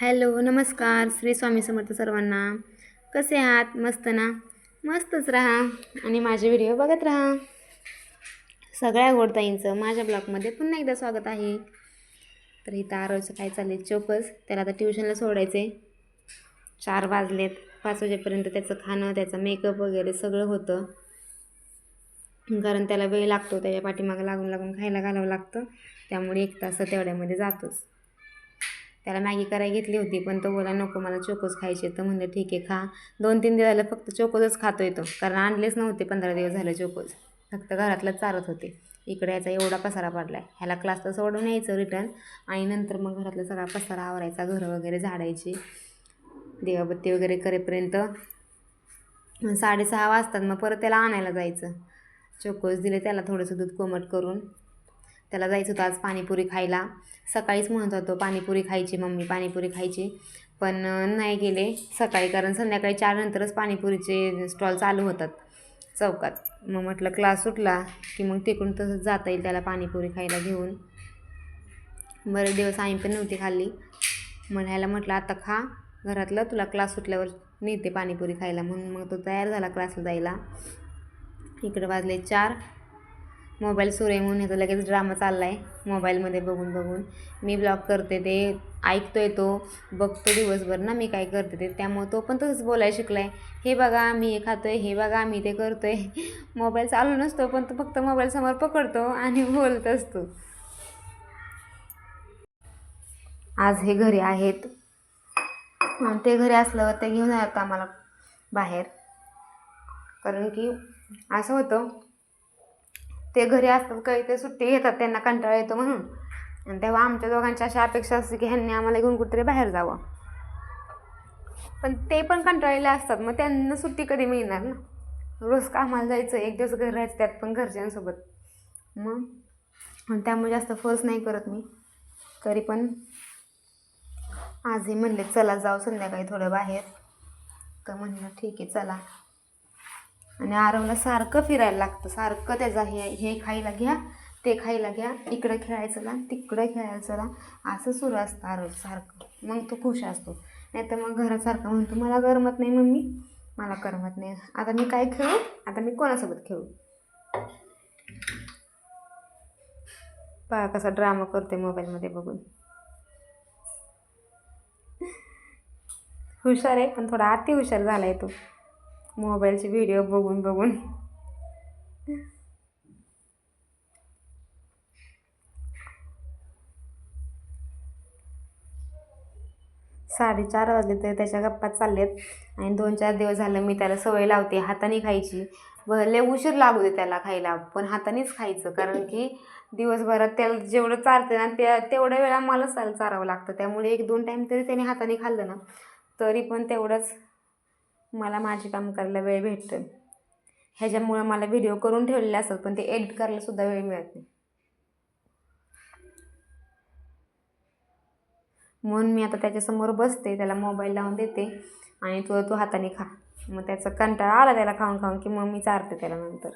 Hello नमस्कार. श्री स्वामी समर्थ सर्वांना. कसे आहात? मस्त ना? मस्तच राहा. आणि माझे व्हिडिओ बघत राहा. सगळ्या गोडताईंचं माझ्या ब्लॉगमध्ये पुन्हा एकदा स्वागत आहे. तर इथं आरोचं काय चालले चोकस त्याला आता ट्युशनला सोडायचे चार वाजलेत. पाच वाजेपर्यंत त्याचं खाणं त्याचं मेकअप वगैरे सगळं होतं. कारण त्याला वेळ लागतो त्याच्या पाठीमागं लागून लागून खायला घालावं लागतं. त्यामुळे एक तास तेवढ्यामध्ये जातोच. त्याला मॅगी करायला घेतली होती पण तो बोला नको मला चोकोज खायचे. तर म्हणलं ठीक आहे खा. दोन तीन दिवस झालं फक्त चोकोजच खातो येतो कारण आणलेच नव्हते पंधरा दिवस झाले चोकोज. फक्त घरातलंच चारत होते. इकडे याचा एवढा पसारा पडला आहे ह्याला क्लासला सोडून यायचं रिटर्न आणि नंतर मग घरातला सगळा पसारा आवरायचा घरं वगैरे झाडायची. देवाबत्ती वगैरे करेपर्यंत साडेसहा वाजतात मग परत त्याला आणायला जायचं. चोकोज दिले त्याला थोडंसं दूध कोमट करून. त्याला जायचं होतं आज पाणीपुरी खायला. सकाळीच म्हणत होतो पाणीपुरी खायची मम्मी पाणीपुरी खायची. पण नाही गेले सकाळी कारण संध्याकाळी चार नंतरच पाणीपुरीचे स्टॉल चालू होतात चौकात. मग म्हटलं क्लास सुटला की मग तिकडून तसंच जाता येईल त्याला पाणीपुरी खायला घेऊन. बरेच दिवस आम्ही पण नव्हती खाल्ली. म्हणायला म्हटलं आता खा घरातलं तुला क्लास सुटल्यावर नेते पाणीपुरी खायला. म्हणून मग तो तयार झाला क्लासला जायला. इकडं वाजले चार. मोबाईल सुरू आहे म्हणून ह्याचा लगेच ड्रामा चालला आहे मोबाईलमध्ये बघून बघून. मी ब्लॉग करते ते ऐकतो आहे तो. बघतो दिवसभर ना मी काय करते ते. त्यामुळं तो पण तसंच बोलायला शिकला आहे हे बघा मी हे खातो आहे हे बघा मी ते करतो आहे मोबाईल चालू नसतो पण तो फक्त मोबाईलसमोर पकडतो आणि बोलत असतो. आज हे घरी आहेत. ते घरी असल्यावर ते घेऊन जातात आम्हाला बाहेर. कारण की असं होतं ते घरी असतात काही ते सुट्टी घेतात त्यांना कंटाळा येतो म्हणून. आणि तेव्हा आमच्या दोघांची अशी अपेक्षा असते की ह्यांनी आम्हाला घेऊन कुठेतरी बाहेर जावं. पण ते पण कंटाळलेले असतात मग त्यांना सुट्टी कधी मिळणार ना? रोज कामाला जायचं एक दिवस घर राहायचं त्यात पण घरच्यांसोबत. मग? आणि त्यामुळे जास्त फोर्स नाही करत मी. तरी पण आजही म्हणले चला जाऊ संध्याकाळी थोडं बाहेर. तर म्हणलं ठीक आहे चला. आणि आरवला सारखं फिरायला लागतं. सारखं त्याचा हे हे खायला घ्या ते खायला घ्या इकडं खेळायचं ना तिकडं खेळायचं ना असं सुरू असतं आरव सारखं. मग तो खुश असतो. नाही तर मग घरासारखं म्हणतो मला करमत नाही मम्मी मला करमत नाही. आता मी काय खेळू? आता मी कोणासोबत खेळू? पहा कसा ड्रामा करते मोबाईलमध्ये बघून. हुशार आहे पण थोडा अति हुशार झाला आहे तो. मोबाईलचे व्हिडिओ बघून बघून. साडेचार वाजले तर त्याच्या गप्पात चाललेत आणि दोन चार दिवस झालं मी त्याला सवय लावते हाताने खायची. भले उशीर लागू दे त्याला खायला पण हातानेच खायचं. कारण की दिवसभरात त्याला जेवढं चारते ना त्या तेवढ्या वेळा मलाच त्याला चारावं लागतं. त्यामुळे एक दोन टाईम तरी त्याने हाताने खाल्लं ना तरी पण तेवढंच मला माझे काम करायला वेळ भेटतं ह्याच्यामुळं मला व्हिडिओ करून ठेवलेले असतात पण ते एडिट करायलासुद्धा वेळ मिळत नाही. म्हणून मी आता त्याच्यासमोर बसते त्याला मोबाईल लावून देते आणि तो तो हाताने खा. मग त्याचा कंटाळा आला त्याला खाऊन खाऊन की मग मी चारते त्याला नंतर.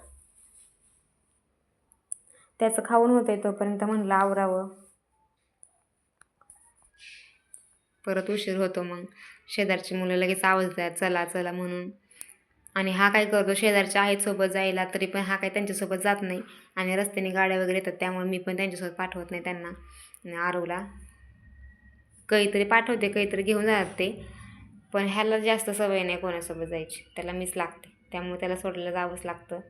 त्याचं खाऊन होतंय तोपर्यंत म्हणलं आवरावं. परत उशीर होतो मग. शेजारची मुलं लगेच आवाज द्या चला चला म्हणून. आणि हा काय करतो शेजारच्या आहेत सोबत जायला तरी पण हा काय त्यांच्यासोबत जात नाही. आणि रस्त्याने गाड्या वगैरे येतात त्यामुळे मी पण त्यांच्यासोबत पाठवत नाही त्यांना. आरवला काहीतरी पाठवते काहीतरी घेऊन जातात ते. पण ह्याला जास्त सवय नाही कोणासोबत जायची. त्याला मीच लागते. त्यामुळे त्याला सोडायला जावंच लागतं.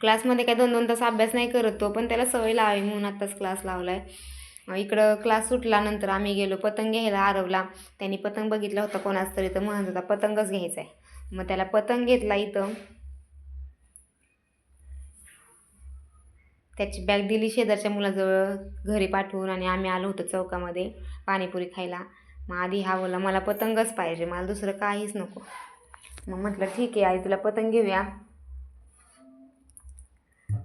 क्लासमध्ये काय दोन दोन तास अभ्यास नाही करत तो पण त्याला सवय लावावी म्हणून आत्ताच क्लास लावला आहे इकडं क्लास सुटल्यानंतर आम्ही गेलो पतंग घ्यायला आरवला त्यांनी पतंग बघितला होता कोणाच तरी तर म्हणत होता पतंगच घ्यायचा आहे मग त्याला पतंग घेतला इथं. त्याची बॅग दिली शेजारच्या मुलाजवळ घरी पाठवून आणि आम्ही आलो होतो चौकामध्ये पाणीपुरी खायला. मग आधी हा बोला मला पतंगच पाहिजे मला दुसरं काहीच नको. मग म्हटलं ठीक आहे आई तुला पतंग घेऊया.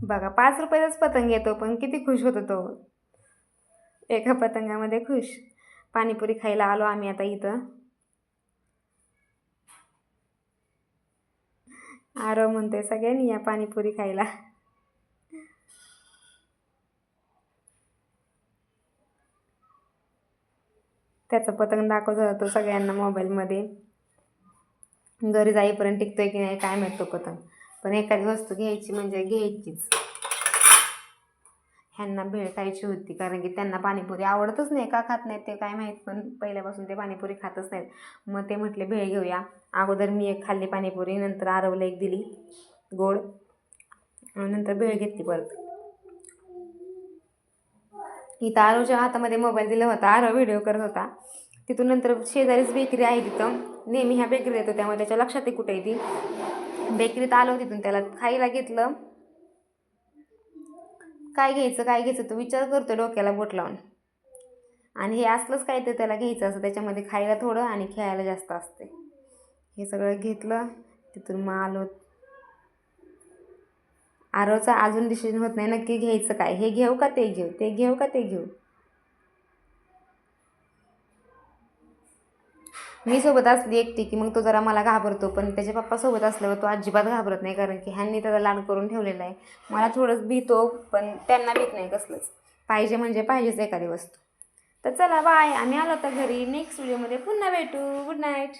बघा पाच रुपयाचाच पतंग येतो पण किती खुश होतो तो. एका पतंगामध्ये खुश. पाणीपुरी खायला आलो आम्ही आता इथं. आरव म्हणतोय सगळ्यांनी या पाणीपुरी खायला. त्याचा पतंग दाखवत होतो सगळ्यांना मोबाईलमध्ये. घरी जाईपर्यंत टिकतोय की नाही काय माहीत तो पतंग. पण एखादी वस्तू घ्यायची म्हणजे घ्यायचीच. ह्यांना भेळ खायची होती कारण की त्यांना पाणीपुरी आवडतच नाही. का खात नाहीत ते काय माहीत पण पहिल्यापासून ते पाणीपुरी खातच नाहीत. मग ते म्हटले भेळ घेऊया. अगोदर मी एक खाल्ली पाणीपुरी नंतर आरवला एक दिली गोड. नंतर भेळ घेतली परत. इथं आरवच्या हातामध्ये मोबाईल दिला होता आरव व्हिडिओ करत होता. तिथून नंतर शेजारीच बेकरी आहे तिथं. नेहमी ह्या बेकरीत येतो त्यामुळे त्याच्या लक्षात आहे कुठे ती. बेकरीत आलो तिथून त्याला खायला घेतलं. काय घ्यायचं काय घ्यायचं तो विचार करतो डोक्याला बोट लावून. आणि हे असलंच काय तर त्याला घ्यायचं असं त्याच्यामध्ये खायला थोडं आणि खेळायला जास्त असते. हे सगळं घेतलं तिथून मग आलो. आरोचा अजून डिसिजन होत नाही नक्की घ्यायचं काय? हे घेऊ का ते घेऊ? ते घेऊ का ते घेऊ? मी सोबत असली एकटी की मग तो जरा मला घाबरतो पण त्याच्या पप्पा सोबत असल्यावर तो अजिबात घाबरत नाही कारण की ह्यांनी त्याचा लाड करून ठेवलेला आहे. मला थोडंच भीतो पण त्यांना भीत नाही कसलंच. पाहिजे म्हणजे पाहिजेच एखादी वस्तू. तर चला बाय आम्ही आलो तर घरी. नेक्स्ट व्हिडिओमध्ये पुन्हा भेटू. Good night